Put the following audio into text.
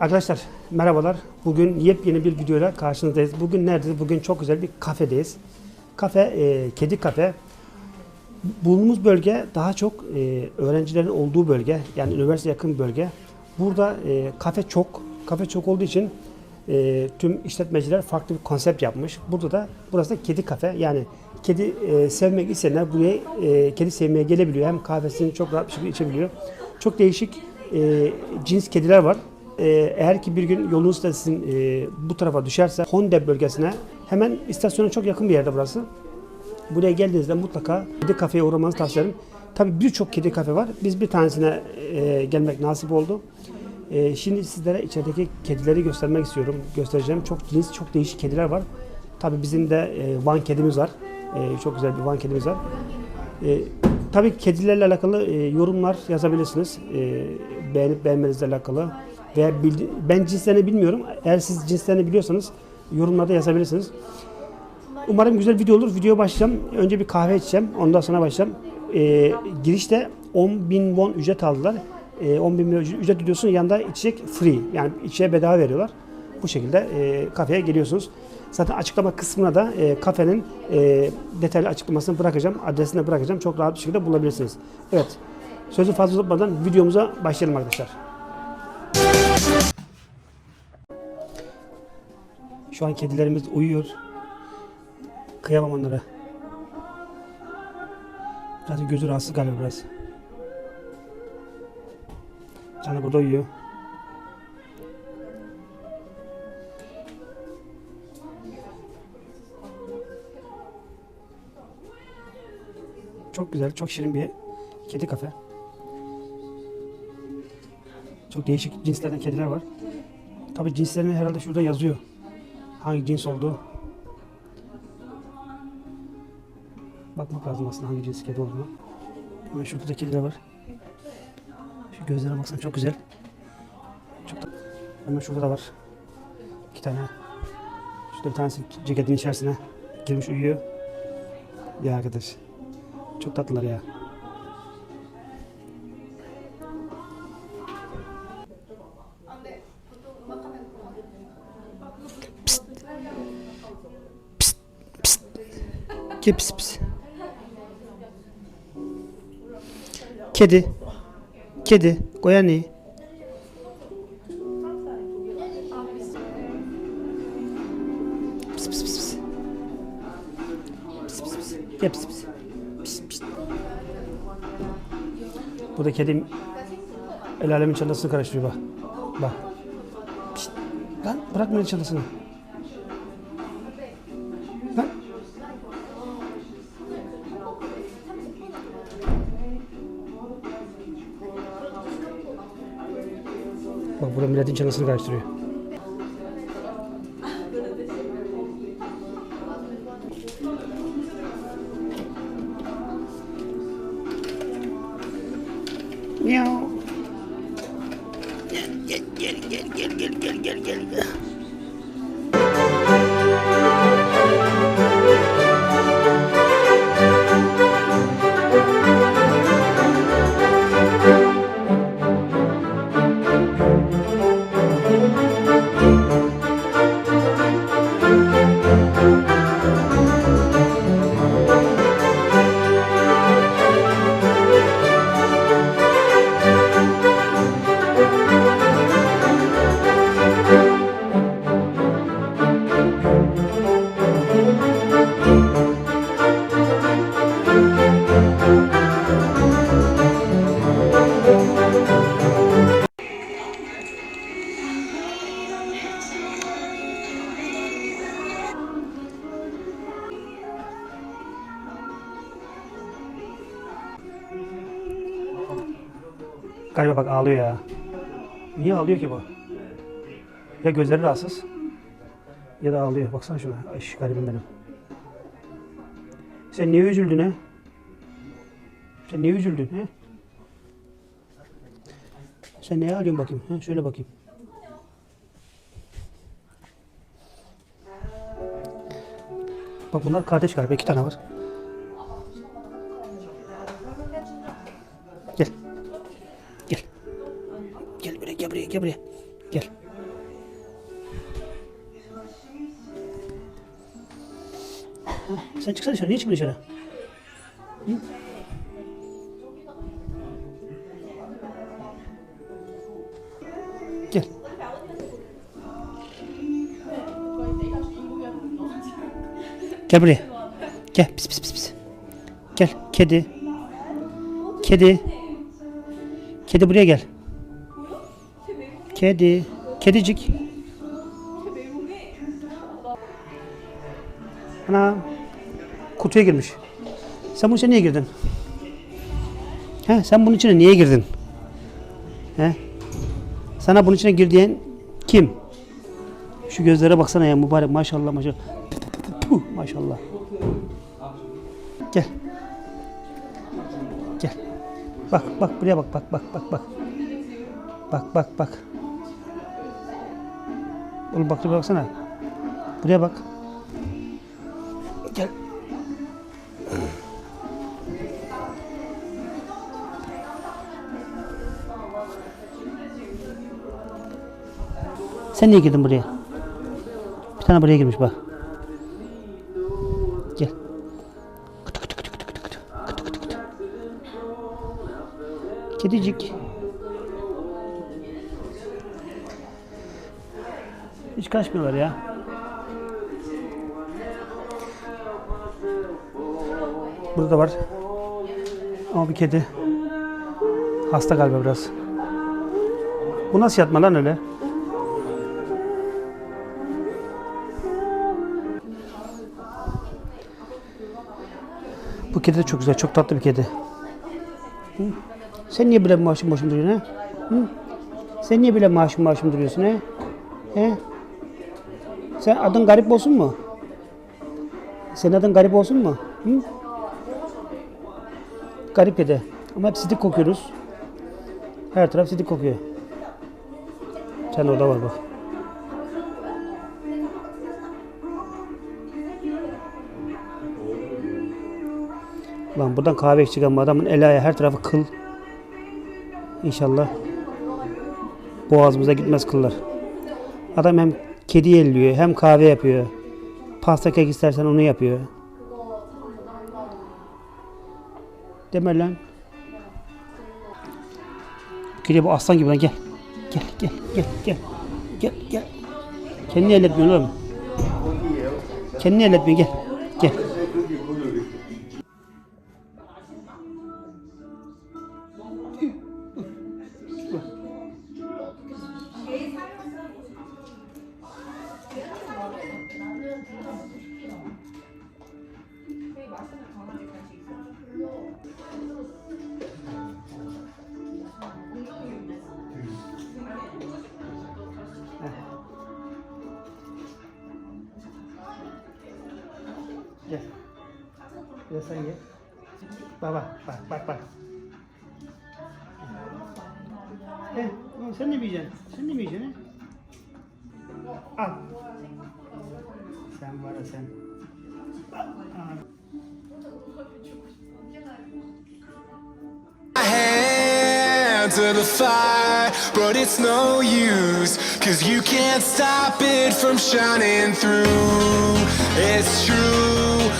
Arkadaşlar merhabalar. Bugün yepyeni bir videoyla karşınızdayız. Bugün neredeyiz? Bugün çok güzel bir kafedeyiz. Kafe, e, kedi kafe. Bulunduğumuz bölge daha çok e, öğrencilerin olduğu bölge. Yani üniversite yakın bölge. Burada e, kafe çok. Kafe çok olduğu için e, tüm işletmeciler farklı bir konsept yapmış. Burada da burası da kedi kafe. Yani kedi e, sevmek isteyenler buraya e, kedi sevmeye gelebiliyor. Hem kahvesini çok rahat bir şekilde içebiliyor. Çok değişik e, cins kediler var. E, eğer ki bir gün yolunuz da sizin e, bu tarafa düşerse Honda bölgesine hemen istasyona çok yakın bir yerde burası. Buraya geldiğinizde mutlaka kedi kafeye uğramanızı tavsiye ederim. Tabii birçok kedi kafe var. Biz bir tanesine e, gelmek nasip oldu. E, şimdi sizlere içerideki kedileri göstermek istiyorum. Göstereceğim. Çok cins, çok değişik kediler var. Tabii bizim de e, Van kedimiz var. E, çok güzel bir Van kedimiz var. E, tabii kedilerle alakalı e, yorumlar yazabilirsiniz. E, beğenip beğenmenizle alakalı. Veya ben cinslerini bilmiyorum. Eğer siz cinslerini biliyorsanız yorumlarda yazabilirsiniz. Umarım güzel video olur. Videoya başlayacağım. Önce bir kahve içeceğim. Ondan sonra başlayacağım. Ee, girişte 10 bin won ücret aldılar. Ee, 10 bin ücret ücret ödüyorsun. Yanında içecek free. Yani içeceğe bedava veriyorlar. Bu şekilde e, kafeye geliyorsunuz. Zaten açıklama kısmına da e, kafenin e, detaylı açıklamasını bırakacağım. Adresini de bırakacağım. Çok rahat bir şekilde bulabilirsiniz. Evet. Sözü fazla uzatmadan videomuza başlayalım arkadaşlar. Şu an kedilerimiz uyuyor. Kıyamam onlara. Zaten gözü rahatsız galiba biraz. Canı burada uyuyor. Çok güzel, çok şirin bir kedi kafe. Çok değişik cinslerden kediler var. Tabi cinslerini herhalde şurada yazıyor. Hangi cins olduğu. Bakmak lazım aslında hangi cins kedi olduğunu. Hemen şurada da kediler var. Şu gözlere baksana çok güzel. Çok da... Hemen şurada da var. İki tane. Şurada bir tanesi ceketin içerisine girmiş uyuyor. Ya arkadaş. Çok tatlılar ya. Gel pis. Kedi. Kedi. Goyani. Pis pis pis pis. Pis pis pis. Pis pis. Pis. Bu da kedim el alemin çantasını karıştırıyor bak. Bak. Pişt. Lan bırak beni çantasını. Milletin çantasını karıştırıyor. Miau. Gel gel gel gel gel gel gel gel Galiba bak ağlıyor ya. Niye ağlıyor ki bu? Ya gözleri rahatsız ya da ağlıyor. Baksana şuna. Ay garibim benim. Sen niye üzüldün he? Sen niye üzüldün he? Sen neye ağlıyorsun bakayım? He? Şöyle bakayım. Bak bunlar kardeş galiba. iki tane var. Gel buraya gel buraya. Gel. Sen çıksana dışarı. Niye çıkmıyor dışarı? Hı? Gel. Gel buraya. Gel pis pis pis pis. Gel kedi. Kedi. Kedi buraya gel. Kedi. Kedicik. Ana. Kutuya girmiş. Sen bunun içine niye girdin? He, sen bunun içine niye girdin? He? Sana bunun içine gir diyen kim? Şu gözlere baksana ya mübarek maşallah maşallah. Maşallah. Gel. Gel. Bak bak buraya bak bak bak bak bak. Bak bak bak. Oğlum bak buraya baksana. Buraya bak. Gel. Sen niye girdin buraya? Bir tane buraya girmiş bak. Gel. Kıtı Hiç kaçmıyorlar ya. Burada da var. Ama bir kedi. Hasta galiba biraz. Bu nasıl yatma lan öyle? Bu kedi de çok güzel, çok tatlı bir kedi. Hı? Sen niye böyle maaşım maaşım duruyorsun ha? Hı? Sen niye böyle maaşım maaşım duruyorsun ha? He? Sen adın garip olsun mu? Senin adın garip olsun mu? Hı? Garip kedi. Ama hep sidik kokuyoruz. Her taraf sidik kokuyor. Sen orada var bak. Lan buradan kahve içecek adamın el ayağı her tarafı kıl. İnşallah boğazımıza gitmez kıllar. Adam hem kedi elliyor hem kahve yapıyor. Pasta kek istersen onu yapıyor. Deme lan. Geliyor bu aslan gibi lan gel. Gel gel gel gel. Gel gel. Kendini elletmiyor oğlum. Kendini elletmiyor gel. Gel. Gel. Gel sen gel. Bak bak bak bak bak. He, sen ne mi? Sen ne mi yiyeceksin? he? Al. Sen var ya sen. Al. To the fire, but it's no use, cause you can't stop it from shining through. It's true.